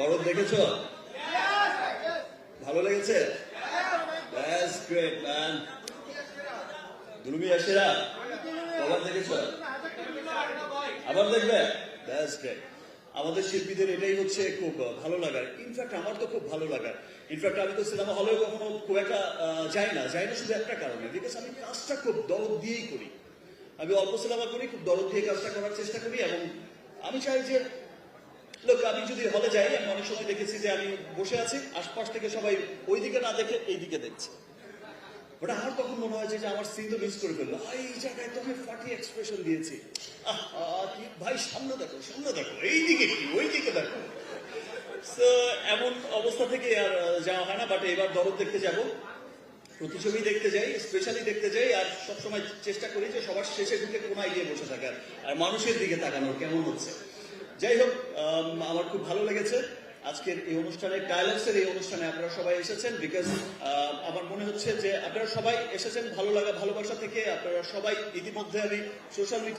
দরদ দেখেছ? ভালো লেগেছে. আমাদের শিল্পীদের এটাই হচ্ছে খুব ভালো লাগার। ইনফ্যাক্ট আমার তো খুব ভালো লাগার। ইনফ্যাক্ট আমি তো সিনেমা হলেও কখনো খুব একটা যাই না। যাই না শুধু একটা কারণে। বিকজ আমি কাজটা খুব দরদ দিয়েই করি। আমি অল্প সিনেমা করি, খুব দরদ দিয়ে কাজটা করার চেষ্টা করি এবং আমি চাই যে আমি যদি হলে যাই, আমি অনেক সময় দেখেছি যে আমি বসে আছি, আশপাশ থেকে সবাই ওই দিকে না দেখে দেখছে। ওটা আমার তখন মনে হয় যে আমার সিন তো মিস করে ফেলল। এই জায়গায় তো আমি ফাটি এক্সপ্রেশন দিয়েছি। ভাই, সামনে দেখো সামনে দেখো কি? দেখো। এমন অবস্থা থেকে আর যাওয়া হয় না বাট এবার দরদ দেখতে যাব। প্রতিছবি দেখতে যাই স্পেশালি দেখতে যাই, আর সবসময় চেষ্টা করি যে সবার শেষে ঢুকে কোনায় গিয়ে বসে থাকার। আর মানুষের দিকে তাকানোর, কেমন হচ্ছে? যাই হোক আম, আমার খুব ভালো লেগেছে। আজকের এই অনুষ্ঠানে ডায়ালগসের এই অনুষ্ঠানে আপনারা সবাই এসেছেন বিকজ আমার মনে হচ্ছে যে আপনারা সবাই এসেছেন ভালো লাগা ভালোবাসা থেকে। আপনারা সবাই ইতিমধ্যে আমি সোশ্যাল মিডিয়া